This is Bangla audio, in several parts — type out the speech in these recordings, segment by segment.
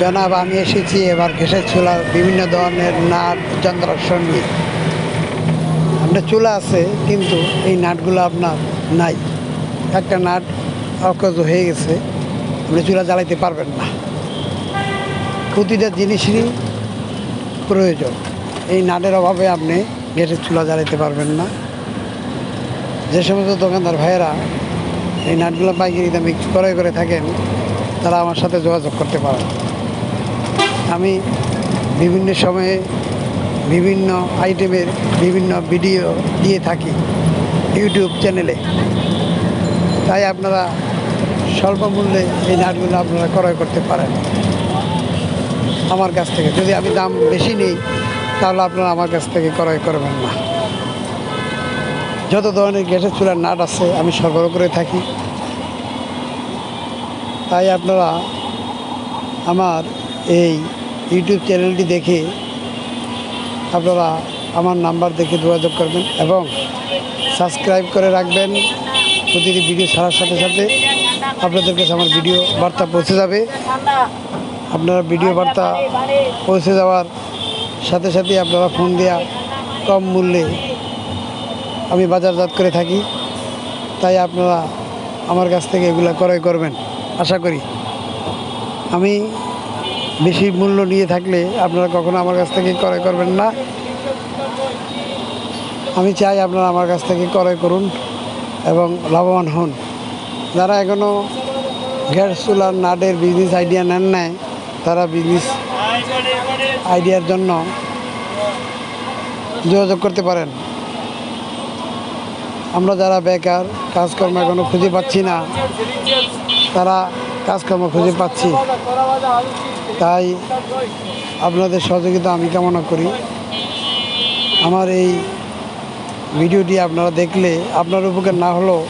জনাব, আমি এসেছি এবার গ্যাসের চুলা, বিভিন্ন ধরনের নাট যন্ত্রাংশ নিয়ে আপনার চুলা আছে, কিন্তু এই নাটগুলো আপনার নাই। একটা নাট অকাজ হয়ে গেছে, আপনি চুলা জ্বালাইতে পারবেন না। প্রতিটা জিনিসেরই প্রয়োজন। এই নাটের অভাবে আপনি গ্যাসের চুলা জ্বালাইতে পারবেন না। যে সমস্ত দোকানদার ভাইয়েরা এই নাটগুলো পাইকারি দামে ক্রয় করে থাকেন তারা আমার সাথে যোগাযোগ করতে পারেন আমি বিভিন্ন সময়ে বিভিন্ন আইটেমের বিভিন্ন ভিডিও দিয়ে থাকি ইউটিউব চ্যানেলে। তাই আপনারা স্বল্প মূল্যে এই নাটগুলো আপনারা ক্রয় করতে পারেন। আমার কাছ থেকে। যদি আমি দাম বেশি নিই, তাহলে আপনারা আমার কাছ থেকে ক্রয় করবেন না। যত ধরনের গ্যাসের চুলার নাট আছে, আমি সরবরাহ করে থাকি। তাই আপনারা আমার এই ইউটিউব চ্যানেলটি দেখে আপনারা আমার নাম্বার দেখে যোগাযোগ করবেন এবং সাবস্ক্রাইব করে রাখবেন। প্রতিটি ভিডিও ছাড়ার সাথে সাথে আপনাদের কাছে আমার ভিডিও বার্তা পৌঁছে যাবে। আপনারা ভিডিও বার্তা পৌঁছে যাওয়ার সাথে সাথে আপনারা ফোন দেওয়া কম মূল্যে আমি বাজারজাত করে থাকি। তাই আপনারা আমার কাছ থেকে এগুলো ক্রয় করবেন। আশা করি। আমি বেশি মূল্য নিয়ে থাকলে আপনারা কখনো আমার কাছ থেকে ক্রয় করবেন না। আমি চাই আপনারা আমার কাছ থেকে ক্রয় করুন এবং লাভবান হন। যারা এখনও গ্যাস, চুলার নাটের বিজনেস আইডিয়া নেন নাই, তারা বিজনেস আইডিয়ার জন্য যোগাযোগ করতে পারেন। আমরা যারা বেকার, কাজকর্ম এখনও খুঁজে পাচ্ছি না তারা কাজকর্ম খুঁজে পাচ্ছি। তাই আপনাদের সহযোগিতা আমি কামনা করি। আমার এই ভিডিওটি আপনারা দেখলে আপনার উপকার না হলেও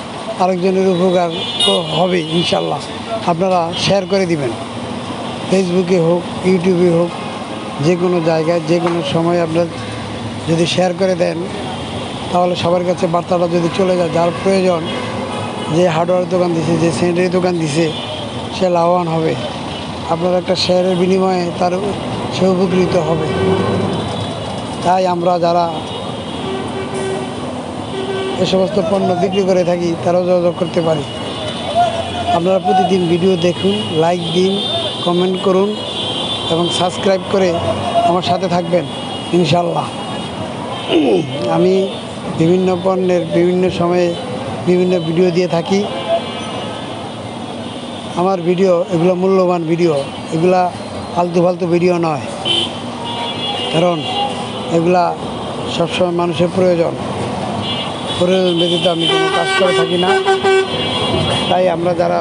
আরেকজনের উপকার তো হবে ইনশাল্লাহ আপনারা শেয়ার করে দিবেন। ফেসবুকে হোক ইউটিউবে হোক, যে কোনো জায়গায়, যে কোনো সময় আপনার যদি শেয়ার করে দেন, তাহলে সবার কাছে বার্তাটা যদি চলে যায়, যার প্রয়োজন যে হার্ডওয়্যার দোকান দিছে, যে স্যানিটারি দোকান দিছে, সে লাভবান হবে। আপনার একটা শেয়ারের বিনিময়ে তার সে উপকৃত হবে। তাই আমরা যারা এ সমস্ত পণ্য বিক্রি করে থাকি, তারাও যোগাযোগ করতে পারি। আপনারা প্রতিদিন ভিডিও দেখুন লাইক দিন কমেন্ট করুন, এবং সাবস্ক্রাইব করে আমার সাথে থাকবেন ইনশাল্লাহ আমি বিভিন্ন পণ্যের বিভিন্ন সময়ে বিভিন্ন ভিডিও দিয়ে থাকি। আমার ভিডিও এগুলো মূল্যবান ভিডিও, এগুলা ফালতু ফালতু ভিডিও নয়। কারণ এগুলা সবসময় মানুষের প্রয়োজন। প্রয়োজন ব্যতীত আমি কোনো কাজ করে থাকি না। তাই আমরা যারা